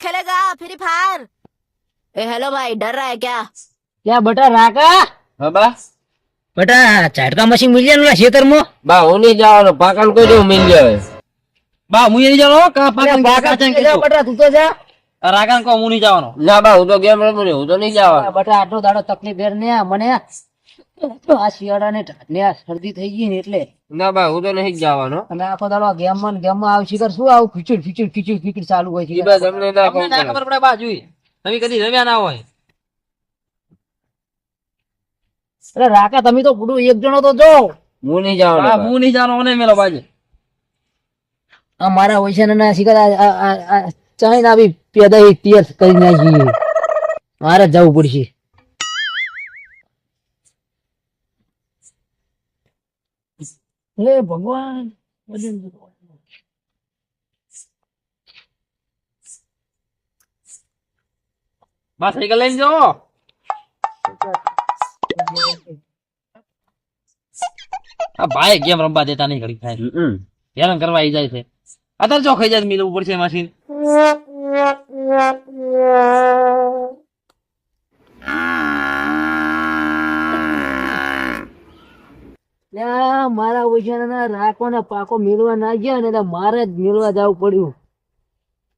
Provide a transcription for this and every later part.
खेलेगा free fire ए hello भाई डर रहा है क्या ત્યાં બટા રાકા હા બા બટા ઝાટકા મશીન મિલ જાય ખેતરમાં બા હું નહીં જવાનો પાકણ કોઈ દેવું મિલ જાય બા હું નહીં જવાનો કા પાકન બાકા તું તો જા બટા તું તો જા રાગાન કો હું નહીં જવાનો ના બા હું તો ગેમ રમું છું, હું તો નહીં જવાનો બટા આટલો દાડો તકલીફ બેર ને મને આ શિયાળા ને ને આ શરદી થઈ ગઈ ને એટલે. ના બા હું તો નહીં જવાનો. અને આખો દાડો ગેમમાં ગેમમાં આવશે કર શું આવું ખીચડ ખીચડ ખીચડ ખીચડ ચાલુ હોય છે? બા તમને ના ખબર ખબર પડે બા તમે કદી રમ્યા ના હોય. અરે રાકા તમે તો પૂરું એક જણો તો જો હું નહીં જવાનો. હું નહીં જવાનો મને મેલો બાજુ. આ મારા વૈશે ના શિકાર ચાઈ ના બી પેદા તિયર કરી નાખી મારે જવું પડશે. હે ભગવાન બા સાયકલ લઈને જાઓ આ ભાઈ ગેમ રમવા દેતા નહીં ઘડી થાય. હેરાન કરવા આવી જાય છે અત્યારે જો ખાઈ જાય મિલવું પડશે મશીન લ્યા, મારા વૈશાના રાખો ને પાકો મેળવા ના ગયા ને એટલે મારે જ મેળવા જવું પડ્યું.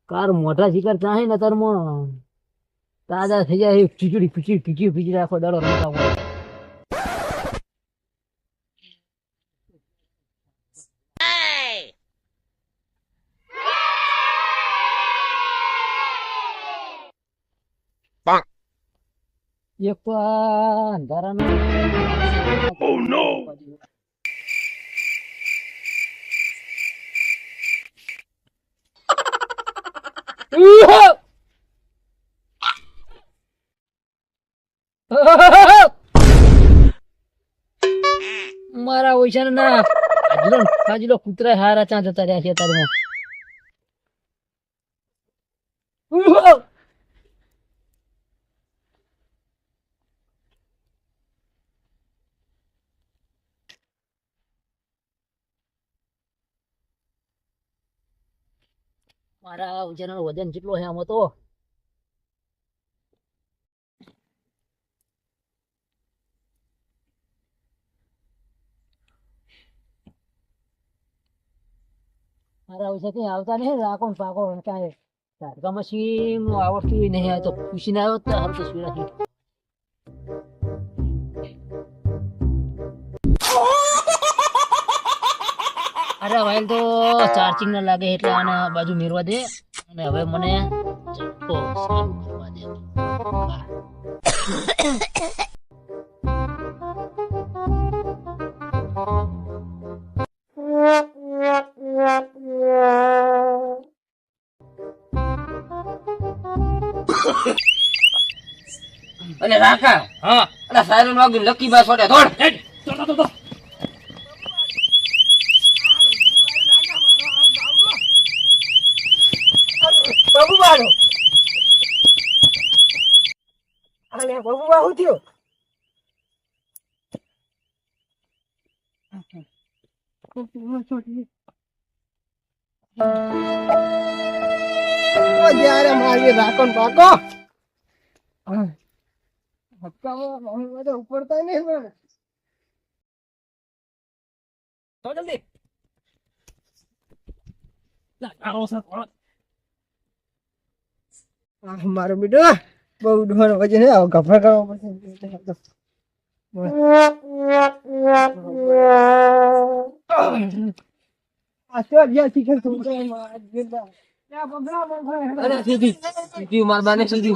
કાર મોટા શિકાર ચાહે ને તારમાં. તાજા થઈ જાય ખીચડી ખીચડી ખીચડી ખીચડી રાખો દાડો રમતા હોય. એક તો આ ઓછા ના. આજલો આજલો કૂતરા હારા ચા જતા રહ્યા છે તારમાં મારા ઓછાનો વજન કેટલો છે આમાં તો. મારા છે ત્યાં આવતા નહીં રાખો ને પાકો ને તારકામાં ઝાટકા આવડતું નહીં આવે તો પૂછીને આવ્યો તો હાલ તો સુઈ રાખી અરે વાઈલ તો ચાર્જિંગ ના લાગે એટલે આને બાજુ મેરવા દે. અને હવે મને ચટકો સારું કરવા દે. અને રાખા. હા. અને સાયરન વાગ્યું લકી બા છોડે. થોડ બાબુ બાળો. અરે બાબુ બાહુ થયો. જયારે મારી રાખો ને પાકો હપ્તામાં મમ્મી બધા ઉપડતા નહીં પણ તો જલ્દી લા, આવો સર, આવો. આ મારો બેટો બહુ ડોર વજન છે હવે ગફા કરવો પડશે આ તો જ્યાં શીખે તું તો મારા જેટલા. ત્યાં બગડા બગડા. અરે સીધી સીધી માર બાને સીધી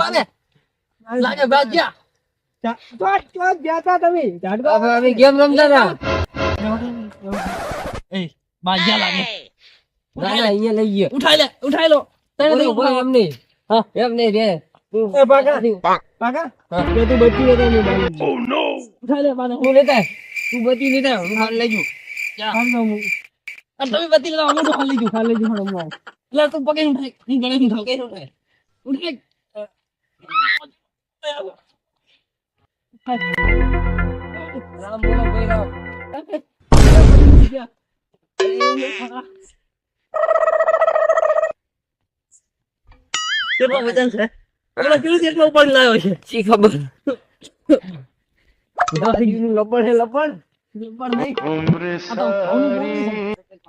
લાગે બાજ્યા ચા- ચોટ ચોટ ગયા તા તમે. ગેમ રમતા હતા એ બાજ્યા લાગે. ના ના અહીંયા લઈ ગયો. ઉઠાઈ લે ઉઠાઈ લો. તને તો ઓય, એમ નહીં હા એમ નહીં રે એ પાકા. પાકા? તે તું બચી ગયો તો ઉઠાઈ લે લેતા? બચી લેતા? હું હાલ લઈ જઉં. હાલ તો હું. તમે હું હમણાં રામ બોલો ભાઈ રામ કેટલો વજન છે પેલા કેવી રીતે ઉપાડી લાવ્યો છે શી ખબર લપડ હે લપડ લપડ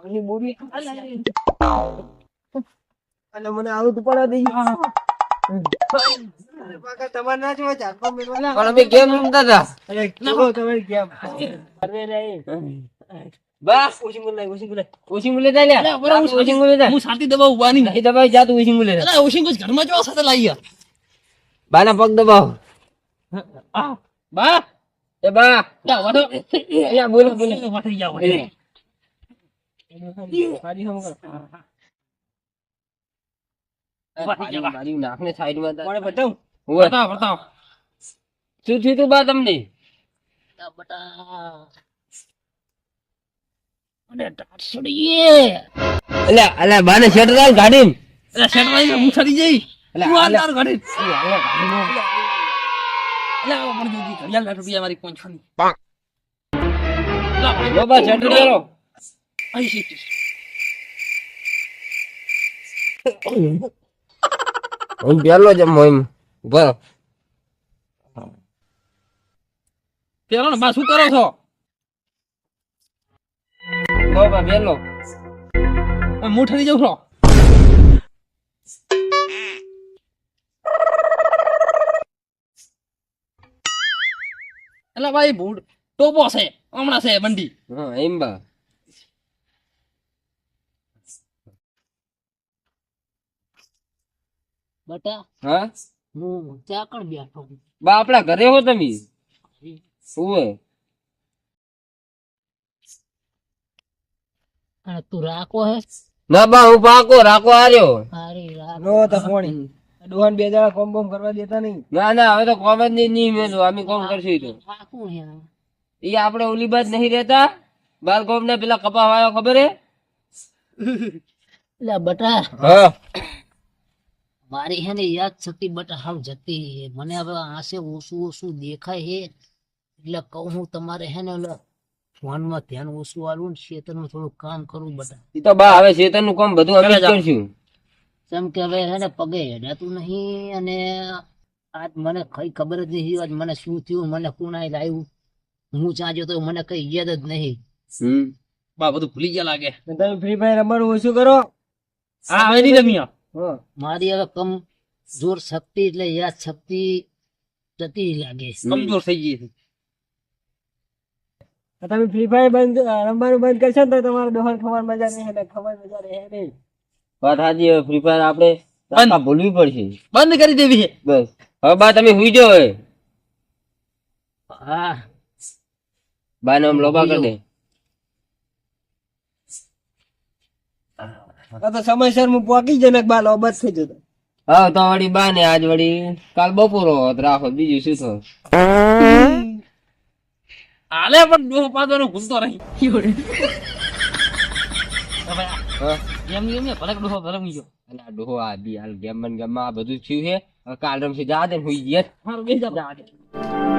નહીં બોરી. અને મને આવું તો પડે દઈ બાના પગ દબાવ. આ બા. એ બા. બોલો બોલો. વાટી સાઈડ વાટી બતાવું બતાવ. શું થયું તું બા તમને? પહેલો જ મોઈમ બરો પેલો ને બા શું કરો છો? હું ઠરી જાઉં છો એટલે ભાઈ ભૂડ ટોપો છે હમણાં છે બંડી. હા એમ બા. બટા. હા? હું ત્યાં કણ બેઠો બા આપણા ઘરે હો તમે? ઓય અને તું રાખો હે? ના બા હું પાકો રાખો આર્યો અરે રાખો. તો પોણી. ડોહાન બે જણા કોમ બોમ કરવા દેતા નહીં. ના ના હવે તો કોમ જ નહીં નહીં મેલું. અમે કોમ કરશું તો. રાખું હે એ આપણે ઓલી બાજ નહીં રહેતા? બાર કોમ ને પેલા કપા વાળા ખબર હે? એટલે બટા. હા. મારી હે ને યાદ શક્તિ બટ હાવ જતી હે. મને હવે આંસે ઓછું ઓછું દેખાય હે. એટલે કહું હું તમારે હે ને ઓલા ફોનમાં ધ્યાન ઓછું આલવું ને ખેતરમાં થોડું કામ કરવું બટા. ઈ તો બા હવે શેતનનું કામ બધું અમે જ કરશું જેમ કે હવે હે ને પગે હેડાતું નહીં અને આજ મને કઈ ખબર જ નહીં આજ મને શું થયું મને કોણાય લાવ્યું હું ચાંજ્યો તો મને કઈ યાદ જ નહીં. હમ. બા બધું ભૂલી ગયા લાગે. તમે ફ્રી ફાયર રમવાનું ઓછું કરો. હા હવે નહીં રમ્યા મારી હવે કમ જોર શક્તિ એટલે યાદ શક્તિ જતી લાગે કમજોર થઈ ગઈ છે. તમે ફ્રી ફાયર બંધ રમવાનું બંધ કરશો ને તો તમારે ડોહાન ખબર મજા નહીં એટલે ખબર મજા રહે નહીં વાત સાચી હવે ફ્રી ફાયર આપણે ભૂલવી પડશે. બંધ કરી દેવી છે. બસ. હવે બા તમે હુઈ જાઓ હવે. હા. બા ને લોબા કરી દે. તો સમયસર હું પોકી જનક બાલ લોબત થઈ જતો હા તો વળી બા ને આજ વળી કાલ બપોરો હોત રાખો બીજું શું તો હાલે પણ ડોહો પાદવાનો ઘૂસતો રહી હા. ગેમ ગેમ ને ભલે ડોહો ભલે ગયો. અને આ ડોહો આ બી હાલ ગેમ બન ગેમ આ બધું થયું છે. હવે કાલ રમશે જા દે હુઈ ગયા મારું બે જા